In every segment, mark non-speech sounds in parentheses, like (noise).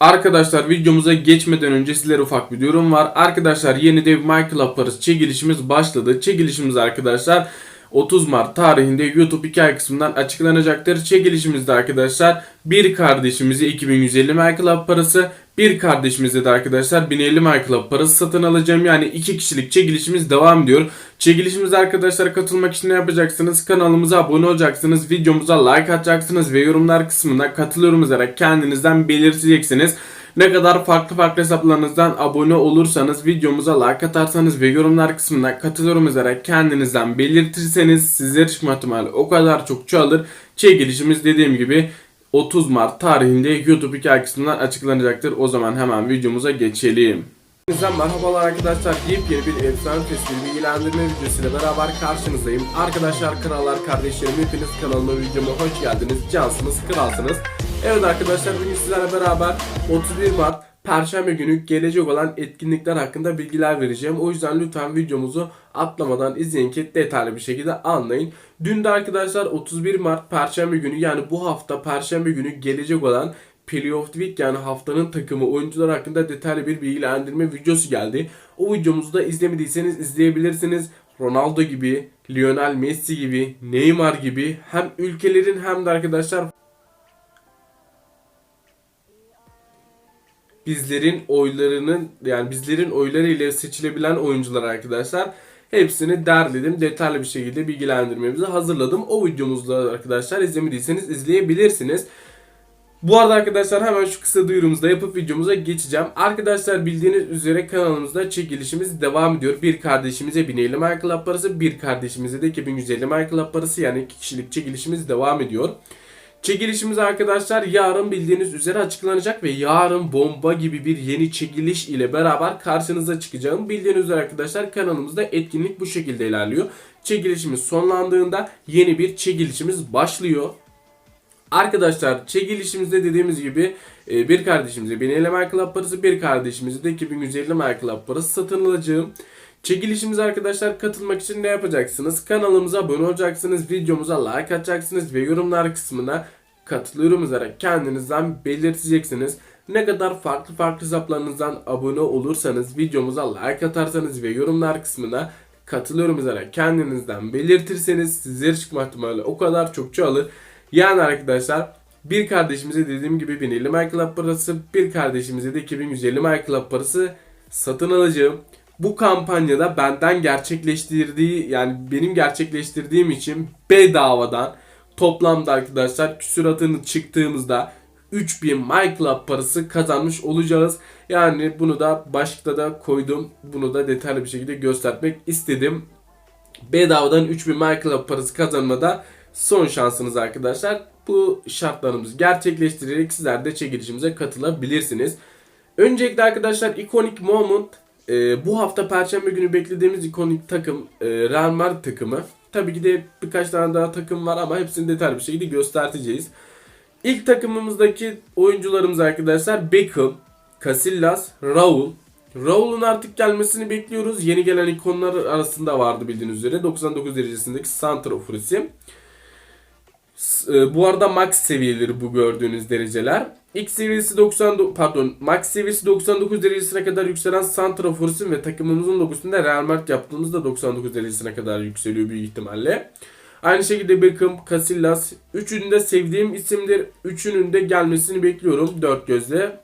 Arkadaşlar videomuza geçmeden önce sizlere ufak bir durum var. Arkadaşlar yeni dev Michael Paris çekilişimiz başladı. Çekilişimiz arkadaşlar 30 Mart tarihinde YouTube hikaye kısmından açıklanacaktır. Çekilişimizde arkadaşlar bir kardeşimize 2150 Michael parası, bir kardeşimize de arkadaşlar 1050 Michael parası satın alacağım. Yani iki kişilik çekilişimiz devam ediyor. Çekilişimize arkadaşlar katılmak için ne yapacaksınız? Kanalımıza abone olacaksınız, videomuza like atacaksınız ve yorumlar kısmına katılıyorum yazarak kendinizden belirteceksiniz. Ne kadar farklı farklı hesaplarınızdan abone olursanız, videomuza like atarsanız ve yorumlar kısmına katılıyorum yazarak kendinizden belirtirseniz sizlere çıkma ihtimali o kadar çok çoğalır. Çekilişimiz dediğim gibi 30 Mart tarihinde YouTube hikaye kısmından açıklanacaktır. O zaman hemen videomuza geçelim. Hepinize merhabalar arkadaşlar. Yepyeni bir efsane testi bilgilendirme videosuyla beraber karşınızdayım. Arkadaşlar, krallar, kardeşlerim hepiniz kanalıma videoma hoş geldiniz. Cansınız, kralsınız. Evet arkadaşlar bugün sizlerle beraber 31 Mart Perşembe günü gelecek olan etkinlikler hakkında bilgiler vereceğim. O yüzden lütfen videomuzu atlamadan izleyin ki detaylı bir şekilde anlayın. Dün de arkadaşlar 31 Mart Perşembe günü yani bu hafta Perşembe günü gelecek olan Play of the Week yani haftanın takımı oyuncular hakkında detaylı bir bilgilendirme videosu geldi. O videomuzu da izlemediyseniz izleyebilirsiniz. Ronaldo gibi, Lionel Messi gibi, Neymar gibi hem ülkelerin hem de arkadaşlar bizlerin oylarının yani bizlerin oyları ile seçilebilen oyuncular arkadaşlar hepsini derledim. Detaylı bir şekilde bilgilendirmemizi hazırladım. O videomuzda arkadaşlar izlemediyseniz izleyebilirsiniz. Bu arada arkadaşlar hemen şu kısa duyurumuzu da yapıp videomuza geçeceğim. Arkadaşlar bildiğiniz üzere kanalımızda çekilişimiz devam ediyor. Bir kardeşimize 1050 Michael parası, bir kardeşimize de 2150 Michael parası yani iki kişilik çekilişimiz devam ediyor. Çekilişimiz arkadaşlar yarın bildiğiniz üzere açıklanacak ve yarın bomba gibi bir yeni çekiliş ile beraber karşınıza çıkacağım. Bildiğiniz üzere arkadaşlar kanalımızda etkinlik bu şekilde ilerliyor. Çekilişimiz sonlandığında yeni bir çekilişimiz başlıyor. Arkadaşlar çekilişimizde dediğimiz gibi e, bir kardeşimize 1050 Michael parası bir kardeşimize de 2150 Michael parası satın alacağım. Çekilişimize arkadaşlar katılmak için ne yapacaksınız? Kanalımıza abone olacaksınız, videomuza like atacaksınız ve yorumlar kısmına katılıyorum yazarak kendinizden belirteceksiniz. Ne kadar farklı farklı hesaplarınızdan abone olursanız, videomuza like atarsanız ve yorumlar kısmına katılıyorum yazarak kendinizden belirtirseniz sizlere çıkma ihtimali o kadar çok çoğalır. Yani arkadaşlar bir kardeşimize dediğim gibi 1050 Michael parası, bir kardeşimize de 2150 Michael parası satın alacağım. Bu kampanyada benden gerçekleştirdiği yani benim gerçekleştirdiğim için bedavadan toplamda arkadaşlar küsuratını çıktığımızda 3000 MyClub parası kazanmış olacağız. Yani bunu da başlıkta da koydum. Bunu da detaylı bir şekilde göstermek istedim. Bedavadan 3000 MyClub parası kazanmada son şansınız arkadaşlar. Bu şartlarımızı gerçekleştirerek sizler de çekilişimize katılabilirsiniz. Öncelikle arkadaşlar Iconic Moment e, bu hafta Perşembe günü beklediğimiz ikonik takım e, Real Madrid takımı. Tabii ki de birkaç tane daha takım var ama hepsini detaylı bir şekilde göstereceğiz. İlk takımımızdaki oyuncularımız arkadaşlar Beckham, Casillas, Raul. Raul'un artık gelmesini bekliyoruz. Yeni gelen ikonlar arasında vardı bildiğiniz üzere. 99 derecesindeki Santrafor isim. E, bu arada max seviyeleri bu gördüğünüz dereceler. X seviyesi 90 pardon max seviyesi 99 derecesine kadar yükselen Santrafor isim ve takımımızın logosunda Real Madrid yaptığımızda 99 derecesine kadar yükseliyor büyük ihtimalle. Aynı şekilde Beckham, Casillas. Üçünün de sevdiğim isimdir. Üçünün de gelmesini bekliyorum dört gözle.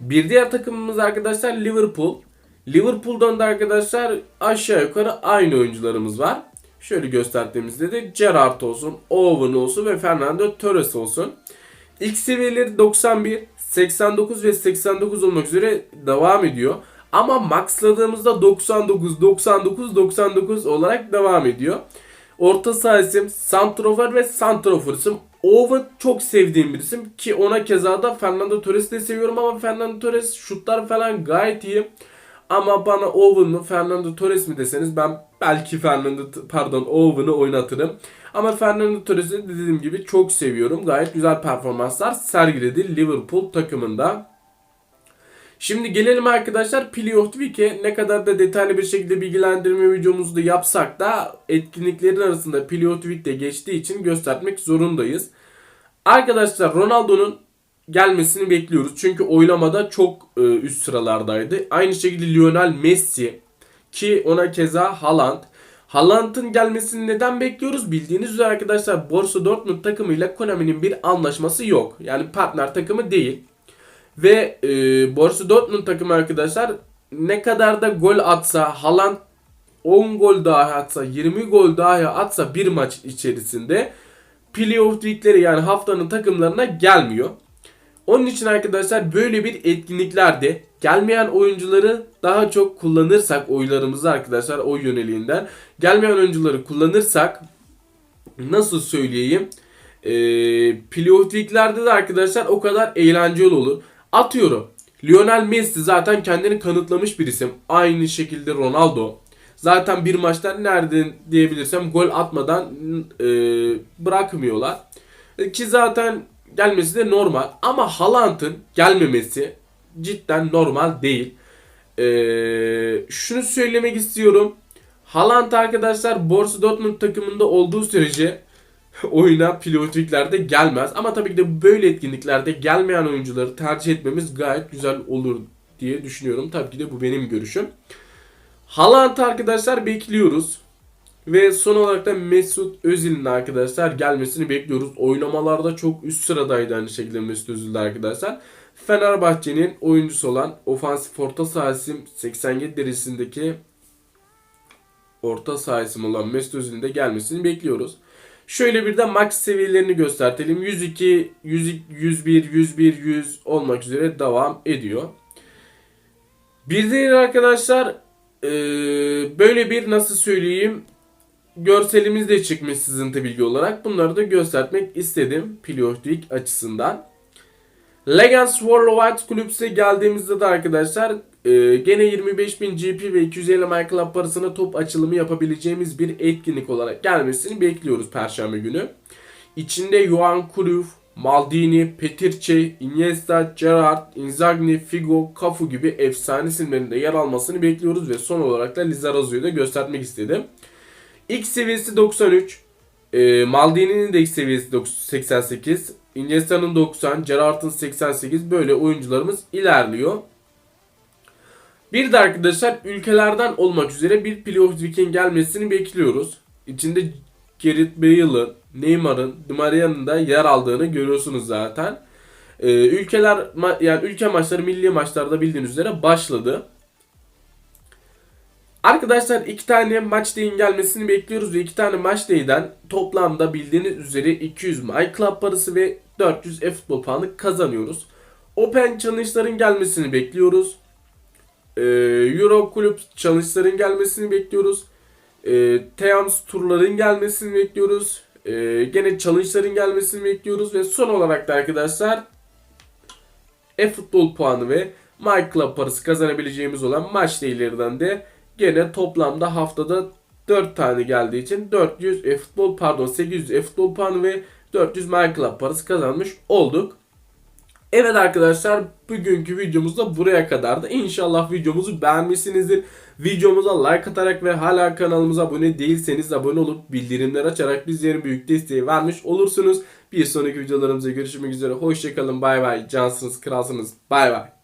Bir diğer takımımız arkadaşlar Liverpool. Liverpool'dan da arkadaşlar aşağı yukarı aynı oyuncularımız var. Şöyle gösterdiğimizde de Gerrard olsun, Owen olsun ve Fernando Torres olsun. İlk seviyeleri 91, 89 ve 89 olmak üzere devam ediyor. Ama maxladığımızda 99, 99, 99 olarak devam ediyor. Orta saha isim Santrofor ve Santrofor isim. Owen çok sevdiğim bir isim ki ona keza da Fernando Torres'i de seviyorum ama Fernando Torres şutlar falan gayet iyi. Ama bana Owen mu Fernando Torres mi deseniz ben belki Fernando pardon Owen'ı oynatırım. Ama Fernando Torres'i dediğim gibi çok seviyorum. Gayet güzel performanslar sergiledi Liverpool takımında. Şimdi gelelim arkadaşlar Play of the Week'e ne kadar da detaylı bir şekilde bilgilendirme videomuzu da yapsak da etkinliklerin arasında Play of the Week'te geçtiği için göstermek zorundayız. Arkadaşlar Ronaldo'nun gelmesini bekliyoruz. Çünkü oylamada çok e, üst sıralardaydı. Aynı şekilde Lionel Messi ki ona keza Haaland. Haaland'ın gelmesini neden bekliyoruz? Bildiğiniz üzere arkadaşlar Borussia Dortmund takımıyla Konami'nin bir anlaşması yok. Yani partner takımı değil. Ve e, Borussia Dortmund takımı arkadaşlar ne kadar da gol atsa Haaland 10 gol dahi atsa 20 gol dahi atsa bir maç içerisinde playoff ligleri yani haftanın takımlarına gelmiyor. Onun için arkadaşlar böyle bir etkinliklerde gelmeyen oyuncuları daha çok kullanırsak oylarımızı arkadaşlar oy yöneliğinden gelmeyen oyuncuları kullanırsak nasıl söyleyeyim e, playoff liglerde de arkadaşlar o kadar eğlenceli olur. Atıyorum Lionel Messi zaten kendini kanıtlamış bir isim. Aynı şekilde Ronaldo. Zaten bir maçta nerede diyebilirsem gol atmadan e, bırakmıyorlar. Ki zaten gelmesi de normal. Ama Haaland'ın gelmemesi cidden normal değil. E, şunu söylemek istiyorum. Haaland arkadaşlar Borussia Dortmund takımında olduğu sürece (laughs) oyuna pilotiklerde gelmez. Ama tabii ki de böyle etkinliklerde gelmeyen oyuncuları tercih etmemiz gayet güzel olur diye düşünüyorum. Tabii ki de bu benim görüşüm. Haaland arkadaşlar bekliyoruz. Ve son olarak da Mesut Özil'in arkadaşlar gelmesini bekliyoruz. Oynamalarda çok üst sıradaydı aynı şekilde Mesut Özil'de arkadaşlar. Fenerbahçe'nin oyuncusu olan ofansif orta sahası 87 derecesindeki orta sahası olan Mesut Özil'in de gelmesini bekliyoruz. Şöyle bir de max seviyelerini göstertelim. 102, 100, 101, 101, 100 olmak üzere devam ediyor. Bir diğer arkadaşlar böyle bir nasıl söyleyeyim görselimiz de çıkmış sızıntı bilgi olarak. Bunları da göstermek istedim Pilotlik açısından. Legends Worldwide Kulüps'e geldiğimizde de arkadaşlar e, gene 25.000 GP ve 250 MyClub parasına top açılımı yapabileceğimiz bir etkinlik olarak gelmesini bekliyoruz Perşembe günü. İçinde Johan Cruyff, Maldini, Petirce, Iniesta, Gerrard, Inzaghi, Figo, Cafu gibi efsane isimlerin yer almasını bekliyoruz ve son olarak da Lizarazu'yu da göstermek istedim. X seviyesi 93, e, Maldini'nin de X seviyesi 88, Iniesta'nın 90, Gerrard'ın 88 böyle oyuncularımız ilerliyor. Bir de arkadaşlar ülkelerden olmak üzere bir playoff weekend gelmesini bekliyoruz. İçinde Gareth Bale'ın, Neymar'ın, Di da yer aldığını görüyorsunuz zaten. Ee, ülkeler yani ülke maçları milli maçlarda bildiğiniz üzere başladı. Arkadaşlar iki tane maç deyin gelmesini bekliyoruz ve iki tane maç deyden toplamda bildiğiniz üzere 200 My Club parası ve 400 e-futbol puanı kazanıyoruz. Open challenge'ların gelmesini bekliyoruz. Ee, Euro kulüp challenge'ların gelmesini bekliyoruz. Ee, Teams turların gelmesini bekliyoruz. Ee, gene challenge'ların gelmesini bekliyoruz ve son olarak da arkadaşlar e-futbol puanı ve My Club parası kazanabileceğimiz olan maç değerlerinden de gene toplamda haftada 4 tane geldiği için 400 e-futbol pardon 800 e-futbol puanı ve 400 My Club parası kazanmış olduk. Evet arkadaşlar bugünkü videomuz da buraya kadardı. İnşallah videomuzu beğenmişsinizdir. Videomuza like atarak ve hala kanalımıza abone değilseniz abone olup bildirimler açarak bizlerin büyük desteği vermiş olursunuz. Bir sonraki videolarımızda görüşmek üzere. Hoşçakalın bay bay. Cansınız kralsınız bay bay.